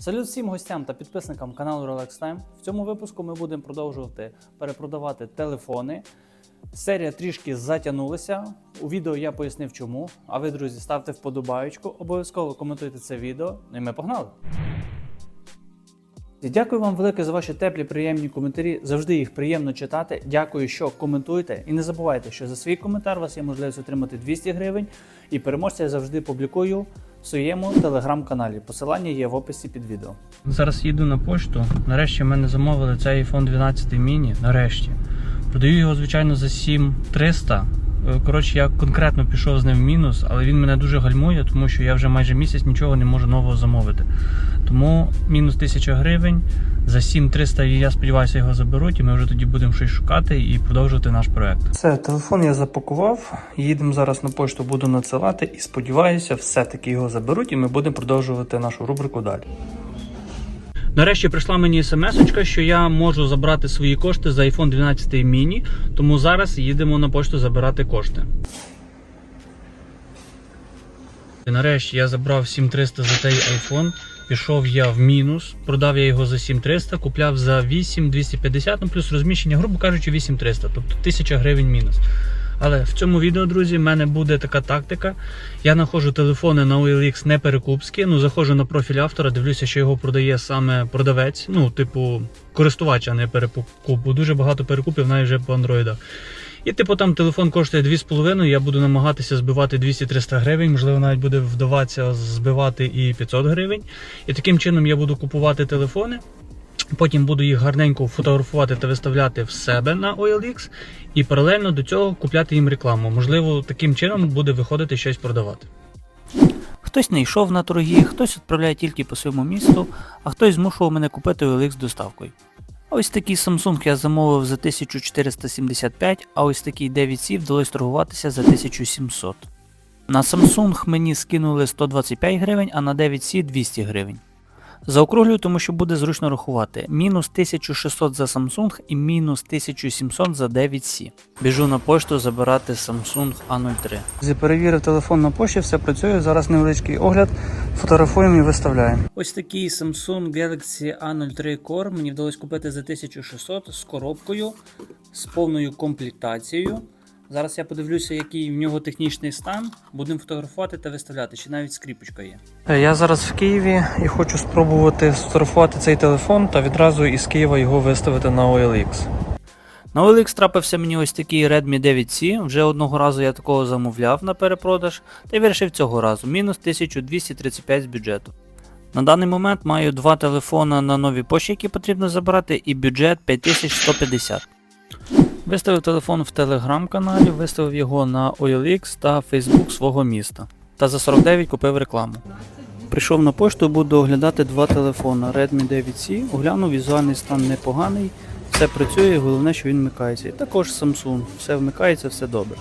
Салют всім гостям та підписникам каналу Relax Time. В цьому випуску ми будемо продовжувати перепродавати телефони. Серія трішки затягнулася. У відео я пояснив чому. А ви, друзі, ставте вподобаючку, обов'язково коментуйте це відео. Ну і ми погнали! Дякую вам велике за ваші теплі, приємні коментарі. Завжди їх приємно читати. Дякую, що коментуєте. І не забувайте, що за свій коментар у вас є можливість отримати 200 гривень. І переможця я завжди публікую в своєму телеграм-каналі. Посилання є в описі під відео. Зараз їду на пошту. Нарешті мене замовили цей iPhone 12 mini. Нарешті. Продаю його, звичайно, за 7300. Е, Коротше, я конкретно пішов з ним в мінус, але він мене дуже гальмує, тому що я вже майже місяць нічого не можу нового замовити. Тому мінус 1000 гривень. За 7300 я сподіваюся, його заберуть, і ми вже тоді будемо щось шукати і продовжувати наш проект. Все, телефон я запакував. Їдемо зараз на пошту, буду надсилати і сподіваюся, все-таки його заберуть, і ми будемо продовжувати нашу рубрику далі. Нарешті прийшла мені смс, що я можу забрати свої кошти за iPhone 12 mini, тому зараз їдемо на пошту забирати кошти. І нарешті я забрав 7300 за цей iPhone. Пішов я в мінус, продав я його за 7300, купляв за 8250, ну плюс розміщення, грубо кажучи, 8300, тобто 1000 гривень мінус. Але в цьому відео, друзі, в мене буде така тактика. Я знаходжу телефони на OLX не перекупські. Ну, заходжу на профіль автора, дивлюся, що його продає саме продавець, ну, типу, користувач, а не перекуп. Дуже багато перекупів навіть вже по андроїдах. І типу там телефон коштує 2,5, я буду намагатися збивати 200-300 гривень, можливо, навіть буде вдаватися збивати і 500 гривень. І таким чином я буду купувати телефони. Потім буду їх гарненько фотографувати та виставляти в себе на OLX, і паралельно до цього купляти їм рекламу. Можливо, таким чином буде виходити щось продавати. Хтось не йшов на торги, хтось відправляє тільки по своєму місту, а хтось змушував мене купити OLX доставкою. Ось такий Samsung я замовив за 1475, а ось такий 9C вдалося торгуватися за 1700. На Samsung мені скинули 125 гривень, а на 9C 200 гривень. Заокруглюю, тому що буде зручно рахувати. Мінус 1600 за Samsung і мінус 1700 за 9C. Біжу на пошту забирати Samsung A03. Перевірив телефон на пошті, все працює. Зараз невеличкий огляд. Фотографуємо і виставляємо. Ось такий Samsung Galaxy A03 Core мені вдалося купити за 1600 з коробкою, з повною комплектацією. Зараз я подивлюся, який в нього технічний стан. Будемо фотографувати та виставляти, чи навіть скріпочка є. Я зараз в Києві і хочу спробувати сфотографувати цей телефон та відразу із Києва його виставити на OLX. На OLX трапився мені ось такий Redmi 9C. Вже одного разу я такого замовляв на перепродаж та вирішив цього разу. Мінус 1235 з бюджету. На даний момент маю два телефона на новій пошті, які потрібно забрати, і бюджет 5150. Виставив телефон в телеграм-каналі, виставив його на OLX та Facebook свого міста. Та за 49 купив рекламу. Прийшов на пошту, буду оглядати два телефона Redmi 9C. Оглянув, візуальний стан непоганий, все працює, головне, що він вмикається. І також Samsung, все вмикається, все добре.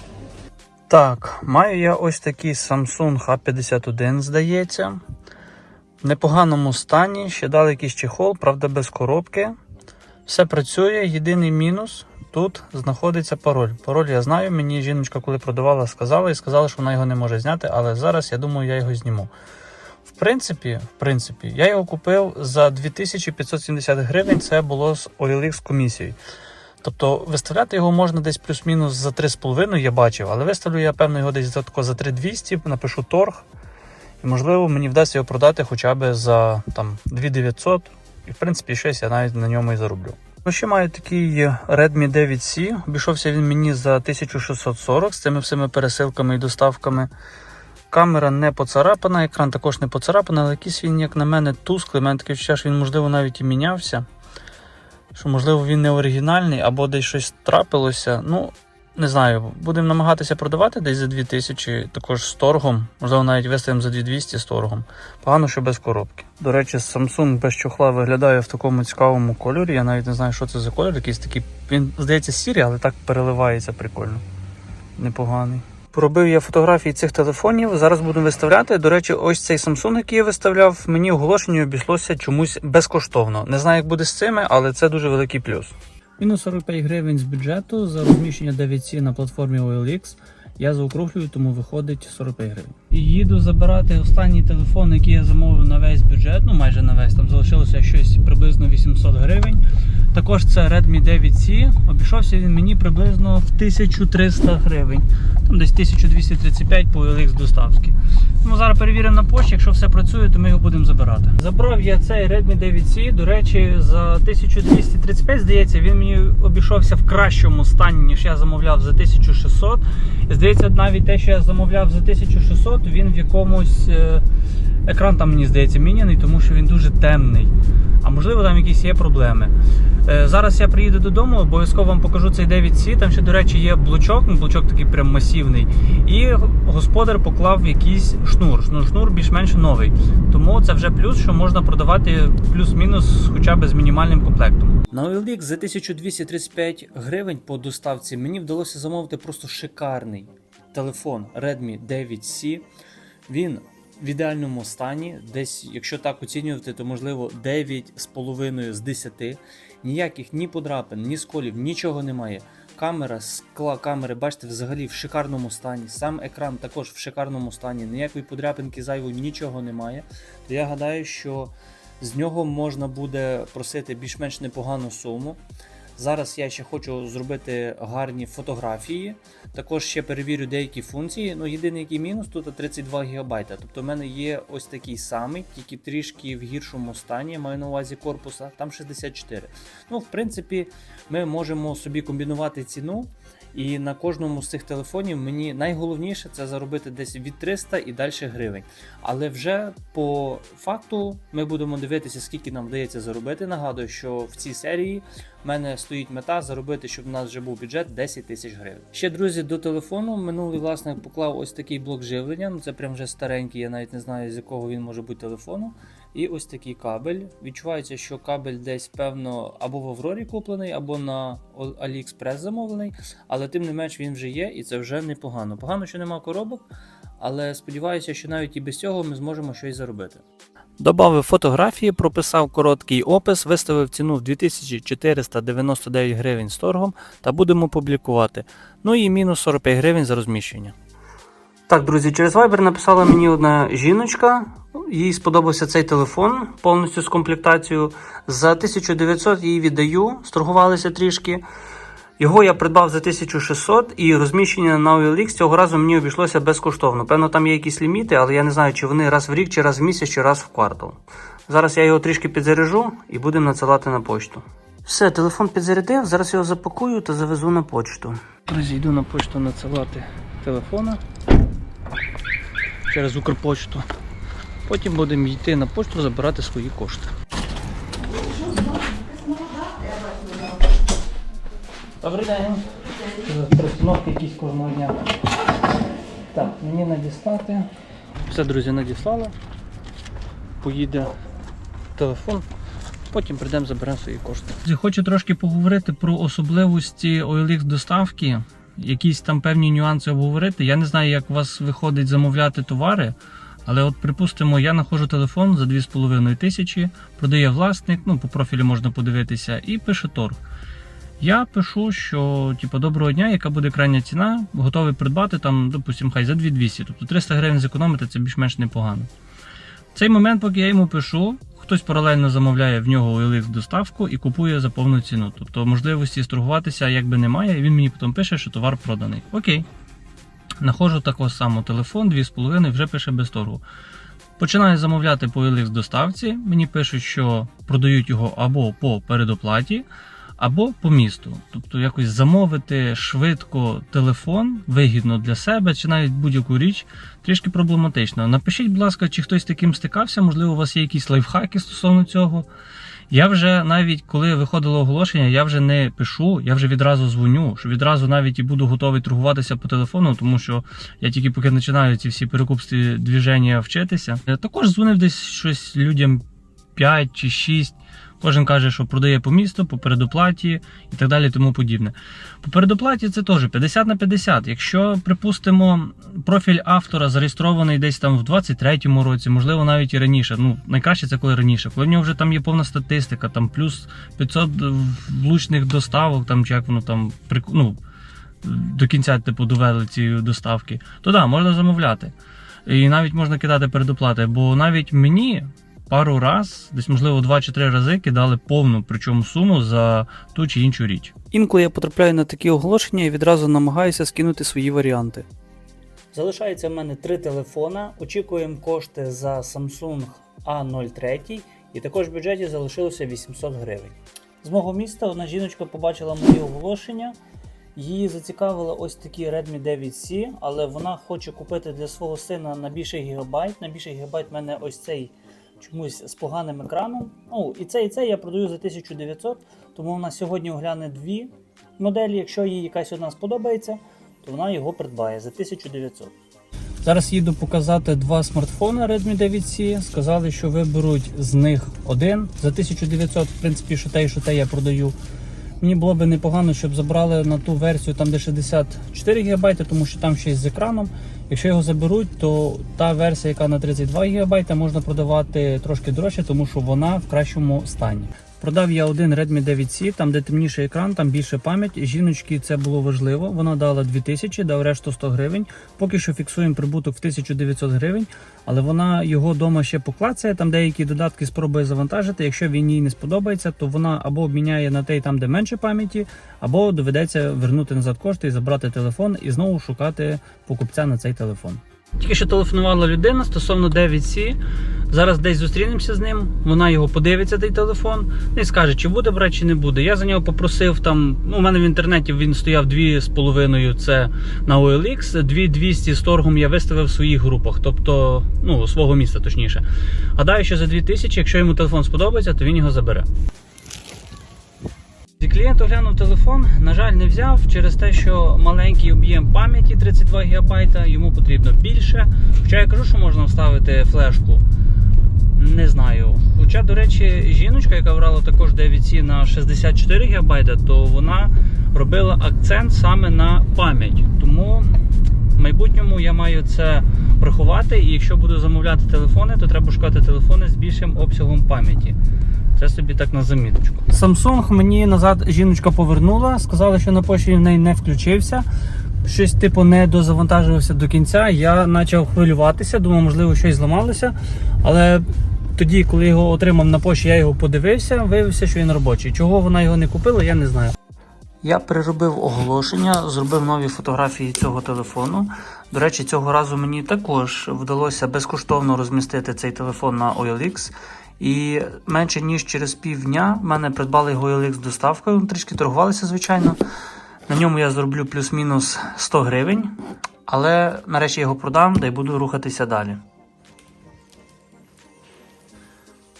Так, маю я ось такий Samsung A51, здається. В непоганому стані, ще дали якийсь чехол, правда, без коробки. Все працює, єдиний мінус. Тут знаходиться пароль. Пароль я знаю. Мені жіночка, коли продавала, сказала і сказала, що вона його не може зняти, але зараз я думаю, я його зніму. В принципі, в принципі, я його купив за 2570 гривень. Це було з OLX комісією. Тобто виставляти його можна десь плюс-мінус за 3,5, я бачив, але виставлю я певно його десь за, за 3200, напишу торг. І можливо мені вдасться його продати хоча б за там 2900. І в принципі щось я навіть на ньому і зароблю. Ну, ще маю такий Redmi 9C. Обійшовся він мені за 1640 з цими всіми пересилками і доставками. Камера не поцарапана, екран також не поцарапаний, але якийсь він, як на мене, тусклий. У мене таке відчуття, що він, можливо, навіть і мінявся. Що, можливо, він не оригінальний або десь щось трапилося. Ну, не знаю, будемо намагатися продавати десь за 2000, також з торгом. Можливо, навіть виставимо за 2200 з торгом. Погано, що без коробки. До речі, Samsung без чохла виглядає в такому цікавому кольорі. Я навіть не знаю, що це за кольор. Якийсь такий. Він здається сірий, але так переливається прикольно. Непоганий. Поробив я фотографії цих телефонів. Зараз буду виставляти. До речі, ось цей Samsung, який я виставляв, мені оголошення обійшлося чомусь безкоштовно. Не знаю, як буде з цими, але це дуже великий плюс. Мінус 45 гривень з бюджету за розміщення 9C на платформі OLX. Я заокруглюю, тому виходить 45 гривень. Їду забирати останній телефон, який я замовив на весь бюджет, ну майже на весь, там залишилося щось приблизно 800 гривень. Також це Redmi 9C. Обійшовся він мені приблизно в 1300 гривень. Там десь 1235 по OLX доставки. Ну, зараз перевіримо на пошті, якщо все працює, то ми його будемо забирати. Забрав я цей Redmi 9C. До речі, за 1235, здається, він мені обійшовся в кращому стані, ніж я замовляв за 1600. І, Здається, навіть те, що я замовляв за 1600, він в якомусь е, екран там мені здається міняний, тому що він дуже темний. А можливо, там якісь є проблеми. Е, Зараз я приїду додому, обов'язково вам покажу цей 9C. Там ще, до речі, є блочок, ну, блочок такий прям масивний. І господар поклав якийсь шнур. Ну, шнур більш-менш новий. Тому це вже плюс, що можна продавати плюс-мінус хоча б з мінімальним комплектом. На OLX за 1235 гривень по доставці мені вдалося замовити просто шикарний телефон Redmi 9C. Він в ідеальному стані, десь, якщо так оцінювати, то можливо 9,5 з 10. Ніяких ні подрапин, ні сколів, нічого немає. Камера, скла камери, бачите, взагалі в шикарному стані. Сам екран також в шикарному стані. Ніякої подряпинки зайвої, нічого немає. То я гадаю, що з нього можна буде просити більш-менш непогану суму. Зараз я ще хочу зробити гарні фотографії. Також ще перевірю деякі функції. Ну, єдиний який мінус тут 32 ГБ. Тобто в мене є ось такий самий, тільки трішки в гіршому стані, маю на увазі корпуса, там 64. Ну, в принципі, ми можемо собі комбінувати ціну. І на кожному з цих телефонів мені найголовніше це заробити десь від 300 і далі гривень. Але вже по факту ми будемо дивитися, скільки нам вдається заробити. Нагадую, що в цій серії в мене стоїть мета заробити, щоб у нас вже був бюджет 10 тисяч гривень. Ще друзі, до телефону минулий власник поклав ось такий блок живлення. Ну це прям вже старенький, я навіть не знаю з якого він може бути телефону. І ось такий кабель. Відчувається, що кабель десь певно або в Аврорі куплений, або на AliExpress замовлений. Але тим не менш він вже є, і це вже непогано. Погано, що нема коробок, але сподіваюся, що навіть і без цього ми зможемо щось заробити. Добавив фотографії, прописав короткий опис, виставив ціну в 2499 гривень з торгом та будемо публікувати. Ну і мінус 45 гривень за розміщення. Так, друзі, через Viber написала мені одна жіночка. Їй сподобався цей телефон повністю з комплектацією. За 1900 їй віддаю, сторгувалися трішки. Його я придбав за 1600 і розміщення на OLX цього разу мені обійшлося безкоштовно. Певно, там є якісь ліміти, але я не знаю, чи вони раз в рік, чи раз в місяць, чи раз в квартал. Зараз я його трішки підзаряжу і будемо надсилати на почту. Все, телефон підзарядив, зараз його запакую та завезу на почту. Друзі, йду на почту надсилати телефона через Укрпочту. Потім будемо йти на почту забирати свої кошти. Добрий день. Розстановки якісь кожного дня. Так, мені надіслати. Все, друзі, надіслали. Поїде телефон. Потім прийдемо, заберемо свої кошти. Хочу трошки поговорити про особливості OLX доставки, якісь там певні нюанси обговорити. Я не знаю, як у вас виходить замовляти товари, але от припустимо, я знаходжу телефон за 2,5 тисячі, продає власник, ну по профілю можна подивитися, і пише торг. Я пишу, що типу, доброго дня, яка буде крайня ціна, готовий придбати там, допустимо, хай за 2200, тобто 300 гривень зекономити це більш-менш непогано. В цей момент, поки я йому пишу, хтось паралельно замовляє в нього OLX доставку і купує за повну ціну. Тобто можливості сторгуватися якби немає, і він мені потім пише, що товар проданий. Окей. Находжу такого самого телефон, 2,5 вже пише без торгу. Починаю замовляти по OLX доставці. Мені пишуть, що продають його або по передоплаті, або по місту. Тобто якось замовити швидко телефон, вигідно для себе, чи навіть будь-яку річ, трішки проблематично. Напишіть, будь ласка, чи хтось таким стикався, можливо, у вас є якісь лайфхаки стосовно цього. Я вже навіть коли виходило оголошення, я вже не пишу, я вже відразу дзвоню, що відразу навіть і буду готовий торгуватися по телефону, тому що я тільки поки починаю ці всі перекупстві движення вчитися. Я також дзвонив десь щось людям 5 чи 6. Кожен каже, що продає по місту, по передоплаті і так далі, тому подібне. По передоплаті це теж 50 на 50. Якщо, припустимо, профіль автора зареєстрований десь там в 23-му році, можливо, навіть і раніше. Ну, найкраще це коли раніше, коли в нього вже там є повна статистика, там плюс 500 влучних доставок, там чи як воно там ну, до кінця типу довели ці доставки, то да, можна замовляти. І навіть можна кидати передоплати, бо навіть мені пару раз, десь можливо два чи три рази кидали повну причому суму за ту чи іншу річ. Інколи я потрапляю на такі оголошення і відразу намагаюся скинути свої варіанти. Залишається в мене три телефона. Очікуємо кошти за Samsung A03 і також в бюджеті залишилося 800 гривень. З мого міста одна жіночка побачила мої оголошення. Її зацікавило ось такі Redmi 9C, але вона хоче купити для свого сина на більший гігабайт. На більший гігабайт в мене ось цей чомусь з поганим екраном. Ну, і це і це я продаю за 1900, тому вона сьогодні огляне дві моделі. Якщо їй якась одна сподобається, то вона його придбає за 1900. Зараз їду показати два смартфони Redmi 9C. Сказали, що виберуть з них один за 1900. В принципі, що те, що те я продаю. Мені було би непогано, щоб забрали на ту версію, там де 64 ГБ, тому що там ще з екраном. Якщо його заберуть, то та версія, яка на 32 ГБ, можна продавати трошки дорожче, тому що вона в кращому стані. Продав я один Redmi 9C, там де темніший екран, там більше пам'ять. Жіночки це було важливо. Вона дала 2000, дав решту 100 гривень. Поки що фіксуємо прибуток в 1900 гривень, але вона його вдома ще поклацає. Там деякі додатки спробує завантажити. Якщо він їй не сподобається, то вона або обміняє на той, там де менше пам'яті, або доведеться вернути назад кошти і забрати телефон і знову шукати покупця на цей телефон. Тільки що телефонувала людина стосовно 9C. Зараз десь зустрінемося з ним. Вона його подивиться, той телефон, і скаже, чи буде брати, чи не буде. Я за нього попросив там. Ну, у мене в інтернеті він стояв 2,5 це на OLX, 2200 з торгом я виставив в своїх групах, тобто, ну, свого міста точніше. Гадаю, що за 2000, якщо йому телефон сподобається, то він його забере. Клієнт оглянув телефон, на жаль, не взяв через те, що маленький об'єм пам'яті 32 ГБ, йому потрібно більше. Хоча я кажу, що можна вставити флешку. Не знаю. Хоча, до речі, жіночка, яка брала також 9C на 64 ГБ, то вона робила акцент саме на пам'ять. Тому в майбутньому я маю це врахувати. І якщо буду замовляти телефони, то треба шукати телефони з більшим обсягом пам'яті. Це собі так на заміточку. Samsung мені назад жіночка повернула, сказала, що на пошті в неї не включився. Щось типу не дозавантажувався до кінця. Я почав хвилюватися, думав, можливо, щось зламалося. Але тоді, коли його отримав на пошті, я його подивився, виявився, що він робочий. Чого вона його не купила, я не знаю. Я переробив оголошення, зробив нові фотографії цього телефону. До речі, цього разу мені також вдалося безкоштовно розмістити цей телефон на OLX. І менше ніж через півдня в мене придбали його OLX з доставкою. Трішки торгувалися, звичайно. На ньому я зроблю плюс-мінус 100 гривень. Але нарешті його продам да й буду рухатися далі.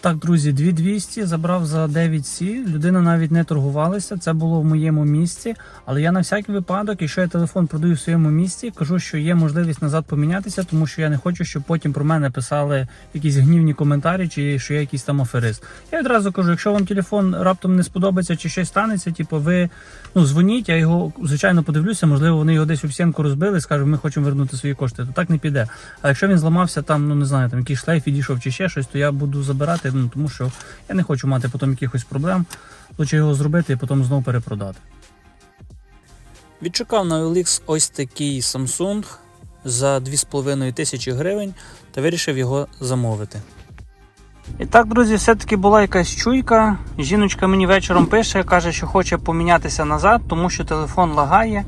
Так, друзі, 2200 забрав за 9C. Людина навіть не торгувалася. Це було в моєму місці. Але я на всякий випадок, якщо я телефон продаю в своєму місці, кажу, що є можливість назад помінятися, тому що я не хочу, щоб потім про мене писали якісь гнівні коментарі, чи що я якийсь там аферист. Я одразу кажу, якщо вам телефон раптом не сподобається чи щось станеться, типу ви ну дзвоніть, я його звичайно подивлюся. Можливо, вони його десь у всінку розбили, скажуть, ми хочемо вернути свої кошти. То так не піде. А якщо він зламався, там ну не знаю, там якийсь шлейф відійшов чи ще щось, то я буду забирати. Ну тому що я не хочу мати потім якихось проблем. Лучше його зробити і потім знову перепродати. Відшукав на OLX ось такий Samsung за 2,5 тисячі гривень та вирішив його замовити. І так, друзі, все-таки була якась чуйка. Жіночка мені вечором пише, каже, що хоче помінятися назад, тому що телефон лагає.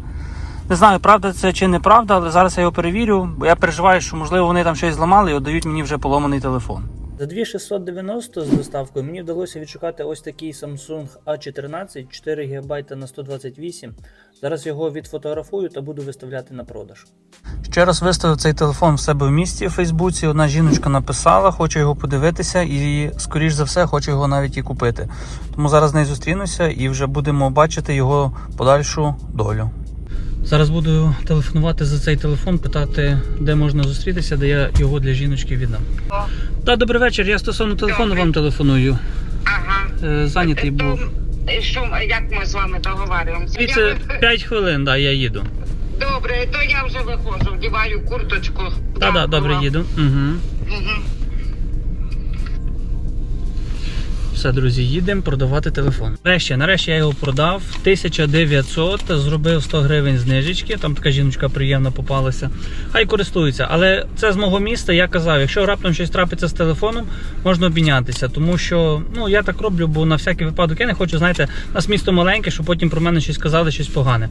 Не знаю, правда це чи неправда, але зараз я його перевірю, бо я переживаю, що можливо вони там щось зламали і віддають мені вже поломаний телефон. За 2690 з доставкою мені вдалося відшукати ось такий Samsung A14 4 ГБ на 128. Зараз його відфотографую та буду виставляти на продаж. Ще раз виставив цей телефон в себе в місті в Фейсбуці. Одна жіночка написала, хоче його подивитися, і, скоріш за все, хоче його навіть і купити. Тому зараз з нею зустрінуся і вже будемо бачити його подальшу долю. Зараз буду телефонувати за цей телефон, питати, де можна зустрітися, де я його для жіночки віддам. Так, добрий вечір. Я стосовно телефону вам телефоную. Ага. Е, Зайнятий То, був. е, Що, як ми з вами договорюємося? Звідси Я 5 хвилин, да, я їду. Добре, то я вже виходжу, вдіваю курточку. Так, так, добре, їду. Угу. Угу. Все, друзі, їдемо продавати телефон. Нарешті, нарешті я його продав. 1900, зробив 100 гривень знижечки. Там така жіночка приємна попалася. Хай користується. Але це з мого міста. Я казав, якщо раптом щось трапиться з телефоном, можна обмінятися. Тому що ну я так роблю, бо на всякий випадок я не хочу, знаєте, у нас місто маленьке, щоб потім про мене щось казали, щось погане.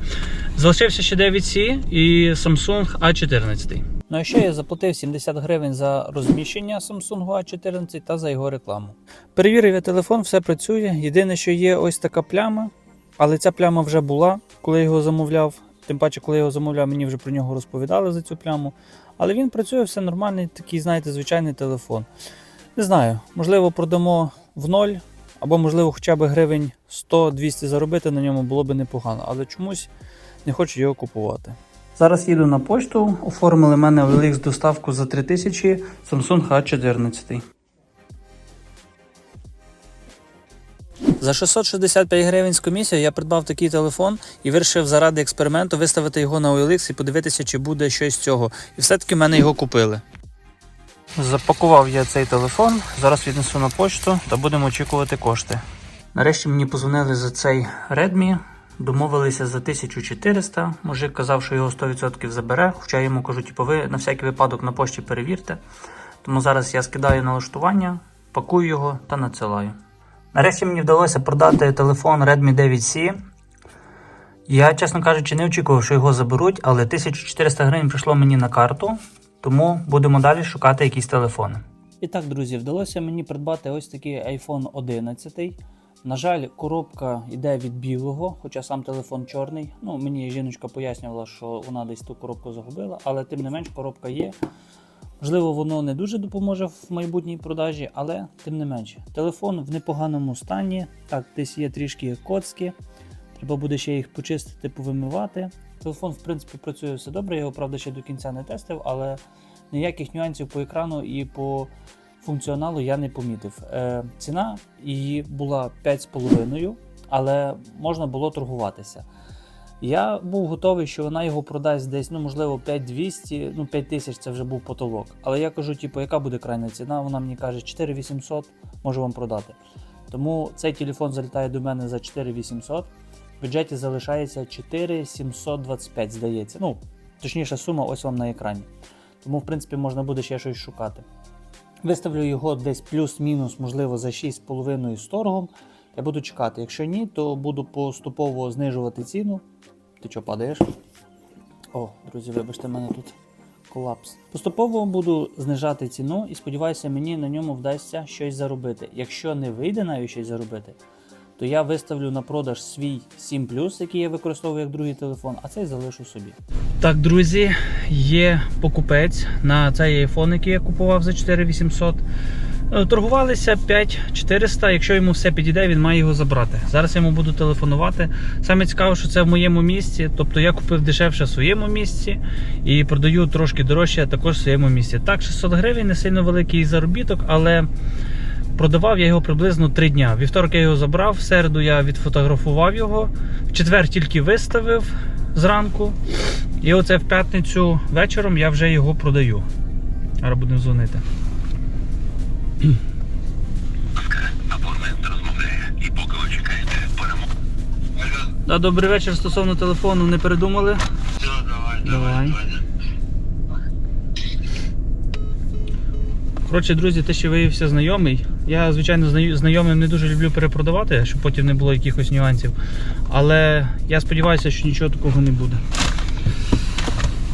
Залишився ще 9C і Samsung A14. Ну а ще я заплатив 70 гривень за розміщення Samsung A14 та за його рекламу. Перевірив я телефон, все працює. Єдине, що є ось така пляма, але ця пляма вже була, коли я його замовляв. Тим паче, коли я його замовляв, мені вже про нього розповідали за цю пляму. Але він працює все нормальний, такий, знаєте, звичайний телефон. Не знаю, можливо, продамо в ноль, або, можливо, хоча б гривень 100-200 заробити на ньому було б непогано, але чомусь не хочу його купувати. Зараз їду на пошту, оформили мене в OLX доставку за 3000 Samsung A14. За 665 гривень з комісією я придбав такий телефон і вирішив заради експерименту виставити його на OLX і подивитися, чи буде щось з цього. І все-таки в мене його купили. Запакував я цей телефон, зараз віднесу на почту та будемо очікувати кошти. Нарешті мені позвонили за цей Redmi. Домовилися за 1400. Мужик казав, що його 100% забере, хоча я йому кажу, типу, ви на всякий випадок на пошті перевірте. Тому зараз я скидаю налаштування, пакую його та надсилаю. Нарешті мені вдалося продати телефон Redmi 9C. Я, чесно кажучи, не очікував, що його заберуть, але 1400 гривень прийшло мені на карту, тому будемо далі шукати якісь телефони. І так, друзі, вдалося мені придбати ось такий iPhone 11. На жаль, коробка йде від білого, хоча сам телефон чорний. Ну, мені жіночка пояснювала, що вона десь ту коробку загубила, але тим не менш коробка є. Можливо, воно не дуже допоможе в майбутній продажі, але тим не менше. Телефон в непоганому стані. Так, десь є трішки коцки. Треба буде ще їх почистити, повимивати. Телефон, в принципі, працює все добре. Я його, правда, ще до кінця не тестив, але ніяких нюансів по екрану і по функціоналу я не помітив. Е, ціна її була 5,5, але можна було торгуватися. Я був готовий, що вона його продасть десь, ну можливо, 5200, ну 5000 це вже був потолок. Але я кажу, типу, яка буде крайня ціна? Вона мені каже 4800, можу вам продати. Тому цей телефон залітає до мене за 4800. В бюджеті залишається 4725, здається. Ну, точніша сума, ось вам на екрані. Тому, в принципі, можна буде ще щось шукати. Виставлю його десь плюс-мінус, можливо, за 6,5 з торгом. Я буду чекати. Якщо ні, то буду поступово знижувати ціну. Ти що, падаєш? О, друзі, вибачте, в мене тут колапс. Поступово буду знижати ціну і сподіваюся, мені на ньому вдасться щось заробити. Якщо не вийде навіть щось заробити, то я виставлю на продаж свій 7 який я використовую як другий телефон, а цей залишу собі. Так, друзі, є покупець на цей iPhone, який я купував за 4800. Е, Торгувалися 5400. Якщо йому все підійде, він має його забрати. Зараз я йому буду телефонувати. Саме цікаво, що це в моєму місці. Тобто я купив дешевше в своєму місці і продаю трошки дорожче також в своєму місці. Так, 600 гривень не сильно великий заробіток, але продавав я його приблизно 3 дня. Вівторок я його забрав, в середу я відфотографував його, в четвер тільки виставив зранку. І оце в п'ятницю вечором я вже його продаю. Зараз будемо дзвонити. Да, добрий вечір стосовно телефону не передумали. Все, давай, Давай. давай. Коротше, друзі, те, що виявився знайомий. Я, звичайно, знайомим не дуже люблю перепродавати, щоб потім не було якихось нюансів. Але я сподіваюся, що нічого такого не буде.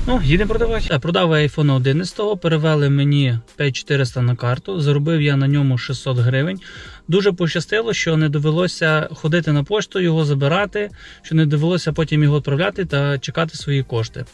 Ну, їдемо продавати. Продав я iPhone 11, перевели мені 5400 на карту. Заробив я на ньому 600 гривень. Дуже пощастило, що не довелося ходити на пошту, його забирати, що не довелося потім його відправляти та чекати свої кошти.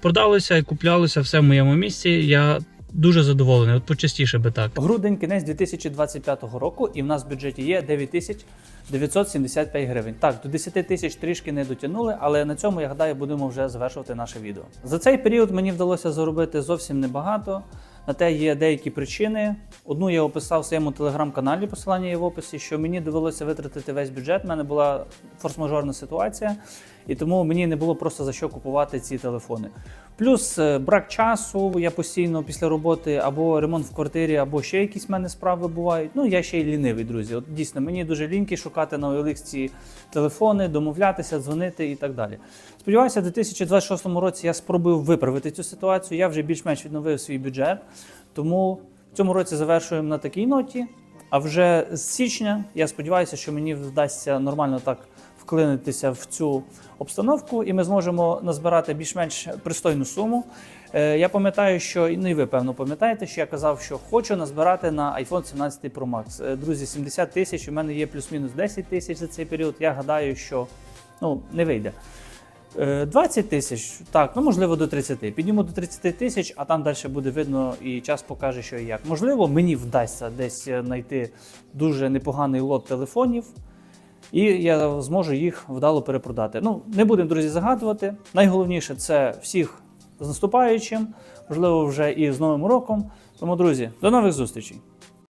Продалося і куплялося все в моєму місці. Я дуже задоволений. От почастіше би так. Грудень, кінець 2025 року, і в нас в бюджеті є 9975 гривень. Так, до 10 тисяч трішки не дотягнули, але на цьому я гадаю, будемо вже завершувати наше відео. За цей період мені вдалося заробити зовсім небагато. На те є деякі причини. Одну я описав в своєму телеграм-каналі, посилання є в описі, що мені довелося витратити весь бюджет. У мене була форс-мажорна ситуація. І тому мені не було просто за що купувати ці телефони. Плюс е, брак часу, я постійно після роботи або ремонт в квартирі, або ще якісь в мене справи бувають. Ну я ще й лінивий, друзі. От дійсно мені дуже ліньки шукати на OLX ці телефони, домовлятися, дзвонити і так далі. Сподіваюся, в 2026 році я спробую виправити цю ситуацію. Я вже більш-менш відновив свій бюджет, тому в цьому році завершуємо на такій ноті. А вже з січня я сподіваюся, що мені вдасться нормально так вклинитися в цю обстановку, і ми зможемо назбирати більш-менш пристойну суму. Е, Я пам'ятаю, що і ну, ви певно пам'ятаєте, що я казав, що хочу назбирати на iPhone 17 Pro Max. Е, Друзі, 70 тисяч. У мене є плюс-мінус 10 тисяч за цей період. Я гадаю, що ну не вийде. Е, 20 тисяч, так, ну можливо до 30. Підніму до 30 тисяч, а там далі буде видно і час покаже, що і як. Можливо, мені вдасться десь е, знайти дуже непоганий лот телефонів, і я зможу їх вдало перепродати. Ну, не будемо, друзі, загадувати. Найголовніше це всіх з наступаючим, можливо, вже і з Новим роком. Тому, друзі, до нових зустрічей!